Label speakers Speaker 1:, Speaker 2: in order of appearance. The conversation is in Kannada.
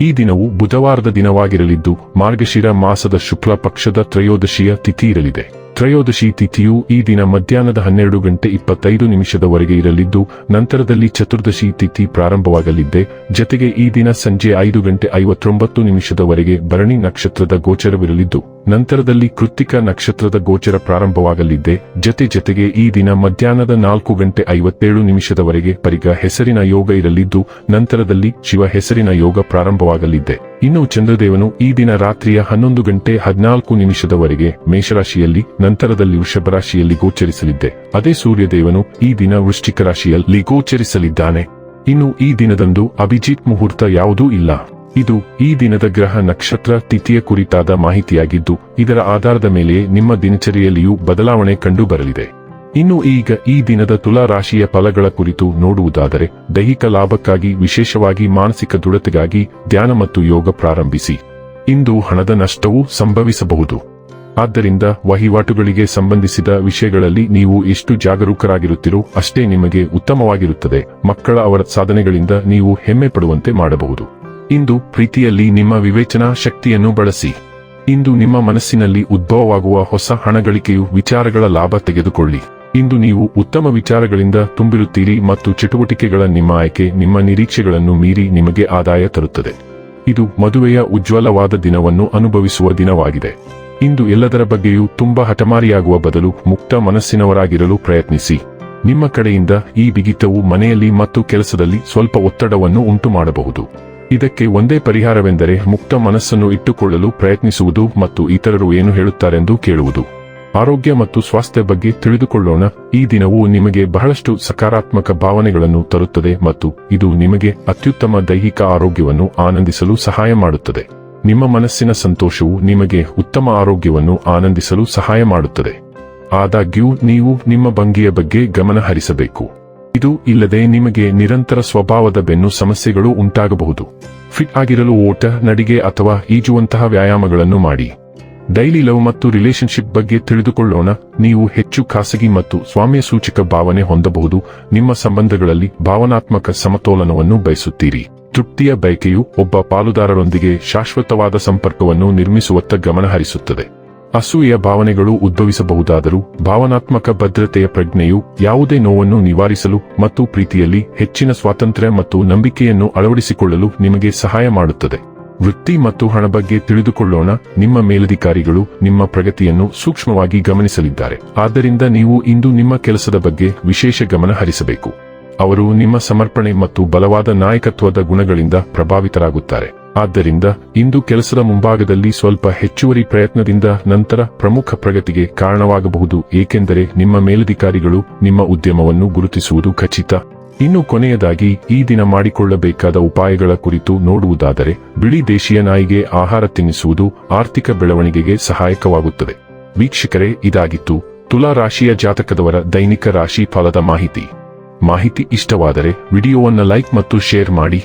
Speaker 1: ಈ ದಿನವು ಬುಧವಾರದ ದಿನವಾಗಿರಲಿದ್ದು ಮಾರ್ಗಶಿರ ಮಾಸದ ಶುಕ್ಲ ಪಕ್ಷದ ತ್ರಯೋದಶಿಯ ತಿಥಿ ಇರಲಿದೆ. ತ್ರಯೋದಶಿ ತಿಥಿಯು ಈ ದಿನ ಮಧ್ಯಾಹ್ನದ ಹನ್ನೆರಡು ಗಂಟೆ ಇಪ್ಪತ್ತೈದು ನಿಮಿಷದವರೆಗೆ ಇರಲಿದ್ದು, ನಂತರದಲ್ಲಿ ಚತುರ್ದಶಿ ತಿಥಿ ಪ್ರಾರಂಭವಾಗಲಿದ್ದೆ. ಜತೆಗೆ ಈ ದಿನ ಸಂಜೆ ಐದು ಗಂಟೆ ಐವತ್ತೊಂಬತ್ತು ನಿಮಿಷದವರೆಗೆ ಭರಣಿ ನಕ್ಷತ್ರದ ಗೋಚರವಿರಲಿದ್ದು, ನಂತರದಲ್ಲಿ ಕೃತ್ತಿಕ ನಕ್ಷತ್ರದ ಗೋಚರ ಪ್ರಾರಂಭವಾಗಲಿದ್ದೆ. ಜತೆ ಜತೆಗೆ ಈ ದಿನ ಮಧ್ಯಾಹ್ನದ ನಾಲ್ಕು ಗಂಟೆ ಐವತ್ತೇಳು ನಿಮಿಷದವರೆಗೆ ಪರಿಗ ಹೆಸರಿನ ಯೋಗ ಇರಲಿದ್ದು, ನಂತರದಲ್ಲಿ ಶಿವ ಹೆಸರಿನ ಯೋಗ ಪ್ರಾರಂಭವಾಗಲಿದ್ದೆ. ಇನ್ನು ಚಂದ್ರದೇವನು ಈ ದಿನ ರಾತ್ರಿಯ ಹನ್ನೊಂದು ಗಂಟೆ ಹದಿನಾಲ್ಕು ನಿಮಿಷದವರೆಗೆ ಮೇಷರಾಶಿಯಲ್ಲಿ, ನಂತರದಲ್ಲಿ ವೃಷಭ ರಾಶಿಯಲ್ಲಿ ಗೋಚರಿಸಲಿದ್ದೆ. ಅದೇ ಸೂರ್ಯದೇವನು ಈ ದಿನ ವೃಶ್ಚಿಕ ರಾಶಿಯಲ್ಲಿ ಗೋಚರಿಸಲಿದ್ದಾನೆ. ಇನ್ನು ಈ ದಿನದಂದು ಅಭಿಜಿತ್ ಮುಹೂರ್ತ ಯಾವುದೂ ಇಲ್ಲ. ಇದು ಈ ದಿನದ ಗ್ರಹ ನಕ್ಷತ್ರ ತಿಥಿಯ ಕುರಿತಾದ ಮಾಹಿತಿಯಾಗಿದ್ದು, ಇದರ ಆಧಾರದ ಮೇಲೆ ನಿಮ್ಮ ದಿನಚರಿಯಲ್ಲಿಯೂ ಬದಲಾವಣೆ ಕಂಡು ಬರಲಿದೆ ಇನ್ನು ಈಗ ಈ ದಿನದ ತುಲಾ ರಾಶಿಯ ಫಲಗಳ ಕುರಿತು ನೋಡುವುದಾದರೆ ದೈಹಿಕ ಲಾಭಕ್ಕಾಗಿ, ವಿಶೇಷವಾಗಿ ಮಾನಸಿಕ ದೃಢತೆಗಾಗಿ ಧ್ಯಾನ ಮತ್ತು ಯೋಗ ಪ್ರಾರಂಭಿಸಿ. ಇಂದು ಹಣದ ನಷ್ಟವೂ ಸಂಭವಿಸಬಹುದು. ಆದ್ದರಿಂದ ವಹಿವಾಟುಗಳಿಗೆ ಸಂಬಂಧಿಸಿದ ವಿಷಯಗಳಲ್ಲಿ ನೀವು ಎಷ್ಟು ಜಾಗರೂಕರಾಗಿರುತ್ತೀರೋ ಅಷ್ಟೇ ನಿಮಗೆ ಉತ್ತಮವಾಗಿರುತ್ತದೆ. ಮಕ್ಕಳ ಅವರ ಸಾಧನೆಗಳಿಂದ ನೀವು ಹೆಮ್ಮೆ ಪಡುವಂತೆ ಮಾಡಬಹುದು. ಇಂದು ಪ್ರೀತಿಯಲ್ಲಿ ನಿಮ್ಮ ವಿವೇಚನಾ ಶಕ್ತಿಯನ್ನು ಬಳಸಿ. ಇಂದು ನಿಮ್ಮ ಮನಸ್ಸಿನಲ್ಲಿ ಉದ್ಭವವಾಗುವ ಹೊಸ ಹಣಗಳಿಕೆಯು ವಿಚಾರಗಳ ಲಾಭ ತೆಗೆದುಕೊಳ್ಳಿ. ಇಂದು ನೀವು ಉತ್ತಮ ವಿಚಾರಗಳಿಂದ ತುಂಬಿರುತ್ತೀರಿ ಮತ್ತು ಚಟುವಟಿಕೆಗಳ ನಿಮ್ಮ ಆಯ್ಕೆ, ನಿಮ್ಮ ನಿರೀಕ್ಷೆಗಳನ್ನು ಮೀರಿ ನಿಮಗೆ ಆದಾಯ ತರುತ್ತದೆ. ಇದು ಮದುವೆಯ ಉಜ್ವಲವಾದ ದಿನವನ್ನು ಅನುಭವಿಸುವ ದಿನವಾಗಿದೆ. ಇಂದು ಎಲ್ಲದರ ಬಗ್ಗೆಯೂ ತುಂಬಾ ಹಠಮಾರಿಯಾಗುವ ಬದಲು ಮುಕ್ತ ಮನಸ್ಸಿನವರಾಗಿರಲು ಪ್ರಯತ್ನಿಸಿ. ನಿಮ್ಮ ಕಡೆಯಿಂದ ಈ ಬಿಗಿತವು ಮನೆಯಲ್ಲಿ ಮತ್ತು ಕೆಲಸದಲ್ಲಿ ಸ್ವಲ್ಪ ಒತ್ತಡವನ್ನು ಉಂಟು ಮಾಡಬಹುದು ಇದಕ್ಕೆ ಒಂದೇ ಪರಿಹಾರವೆಂದರೆ ಮುಕ್ತ ಮನಸ್ಸನ್ನು ಇಟ್ಟುಕೊಳ್ಳಲು ಪ್ರಯತ್ನಿಸುವುದು ಮತ್ತು ಇತರರು ಏನು ಹೇಳುತ್ತಾರೆಂದು ಕೇಳುವುದು. ಆರೋಗ್ಯ ಮತ್ತು ಸ್ವಾಸ್ಥ್ಯ ಬಗ್ಗೆ ತಿಳಿದುಕೊಳ್ಳೋಣ. ಈ ದಿನವು ನಿಮಗೆ ಬಹಳಷ್ಟು ಸಕಾರಾತ್ಮಕ ಭಾವನೆಗಳನ್ನು ತರುತ್ತದೆ ಮತ್ತು ಇದು ನಿಮಗೆ ಅತ್ಯುತ್ತಮ ದೈಹಿಕ ಆರೋಗ್ಯವನ್ನು ಆನಂದಿಸಲು ಸಹಾಯ ಮಾಡುತ್ತದೆ. ನಿಮ್ಮ ಮನಸ್ಸಿನ ಸಂತೋಷವು ನಿಮಗೆ ಉತ್ತಮ ಆರೋಗ್ಯವನ್ನು ಆನಂದಿಸಲು ಸಹಾಯ ಮಾಡುತ್ತದೆ. ಆದಾಗ್ಯೂ, ನೀವು ನಿಮ್ಮ ಭಂಗಿಯ ಬಗ್ಗೆ ಗಮನ ಹರಿಸಬೇಕು ಇದು ಇಲ್ಲದೆ ನಿಮಗೆ ನಿರಂತರ ಸ್ವಭಾವದ ಬೆನ್ನು ಸಮಸ್ಯೆಗಳು ಉಂಟಾಗಬಹುದು. ಫಿಟ್ ಆಗಿರಲು ಓಟ, ನಡಿಗೆ ಅಥವಾ ಈಜುವಂತಹ ವ್ಯಾಯಾಮಗಳನ್ನು ಮಾಡಿ. ಡೈಲಿ ಲವ್ ಮತ್ತು ರಿಲೇಶನ್ಶಿಪ್ ಬಗ್ಗೆ ತಿಳಿದುಕೊಳ್ಳೋಣ. ನೀವು ಹೆಚ್ಚು ಖಾಸಗಿ ಮತ್ತು ಸ್ವಾಮ್ಯ ಸೂಚಕ ಭಾವನೆ ಹೊಂದಬಹುದು. ನಿಮ್ಮ ಸಂಬಂಧಗಳಲ್ಲಿ ಭಾವನಾತ್ಮಕ ಸಮತೋಲನವನ್ನು ಬಯಸುತ್ತೀರಿ. ತೃಪ್ತಿಯ ಬಯಕೆಯು ಒಬ್ಬ ಪಾಲುದಾರರೊಂದಿಗೆ ಶಾಶ್ವತವಾದ ಸಂಪರ್ಕವನ್ನು ನಿರ್ಮಿಸುವತ್ತ ಗಮನ ಹರಿಸುತ್ತದೆ ಅಸೂಯೆಯ ಭಾವನೆಗಳು ಉದ್ಭವಿಸಬಹುದಾದರೂ ಭಾವನಾತ್ಮಕ ಭದ್ರತೆಯ ಪ್ರಜ್ಞೆಯು ಯಾವುದೇ ನೋವನ್ನು ನಿವಾರಿಸಲು ಮತ್ತು ಪ್ರೀತಿಯಲ್ಲಿ ಹೆಚ್ಚಿನ ಸ್ವಾತಂತ್ರ್ಯ ಮತ್ತು ನಂಬಿಕೆಯನ್ನು ಅಳವಡಿಸಿಕೊಳ್ಳಲು ನಿಮಗೆ ಸಹಾಯ ಮಾಡುತ್ತದೆ. ವೃತ್ತಿ ಮತ್ತು ಹಣ ಬಗ್ಗೆ ತಿಳಿದುಕೊಳ್ಳೋಣ. ನಿಮ್ಮ ಮೇಲಧಿಕಾರಿಗಳು ನಿಮ್ಮ ಪ್ರಗತಿಯನ್ನು ಸೂಕ್ಷ್ಮವಾಗಿ ಗಮನಿಸಲಿದ್ದಾರೆ. ಆದ್ದರಿಂದ ನೀವು ಇಂದು ನಿಮ್ಮ ಕೆಲಸದ ಬಗ್ಗೆ ವಿಶೇಷ ಗಮನ ಹರಿಸಬೇಕು. ಅವರು ನಿಮ್ಮ ಸಮರ್ಪಣೆ ಮತ್ತು ಬಲವಾದ ನಾಯಕತ್ವದ ಗುಣಗಳಿಂದ ಪ್ರಭಾವಿತರಾಗುತ್ತಾರೆ. ಆದ್ದರಿಂದ ಇಂದು ಕೆಲಸದ ಮುಂಭಾಗದಲ್ಲಿ ಸ್ವಲ್ಪ ಹೆಚ್ಚುವರಿ ಪ್ರಯತ್ನದಿಂದ ನಂತರ ಪ್ರಮುಖ ಪ್ರಗತಿಗೆ ಕಾರಣವಾಗಬಹುದು, ಏಕೆಂದರೆ ನಿಮ್ಮ ಮೇಲಧಿಕಾರಿಗಳು ನಿಮ್ಮ ಉದ್ಯಮವನ್ನು ಗುರುತಿಸುವುದು ಖಚಿತ. ಇನ್ನು ಕೊನೆಯದಾಗಿ, ಈ ದಿನ ಮಾಡಿಕೊಳ್ಳಬೇಕಾದ ಉಪಾಯಗಳ ಕುರಿತು ನೋಡುವುದಾದರೆ, ಬಿಳಿ ದೇಶೀಯ ನಾಯಿಗೆ ಆಹಾರ ತಿನ್ನಿಸುವುದು ಆರ್ಥಿಕ ಬೆಳವಣಿಗೆಗೆ ಸಹಾಯಕವಾಗುತ್ತದೆ. ವೀಕ್ಷಕರೇ, ಇದಾಗಿತ್ತು ತುಲಾ ರಾಶಿಯ ಜಾತಕದವರ ದೈನಿಕ ರಾಶಿ ಫಲದ ಮಾಹಿತಿ. ಮಾಹಿತಿ ಇಷ್ಟವಾದರೆ ವಿಡಿಯೋವನ್ನು ಲೈಕ್ ಮತ್ತು ಶೇರ್ ಮಾಡಿ.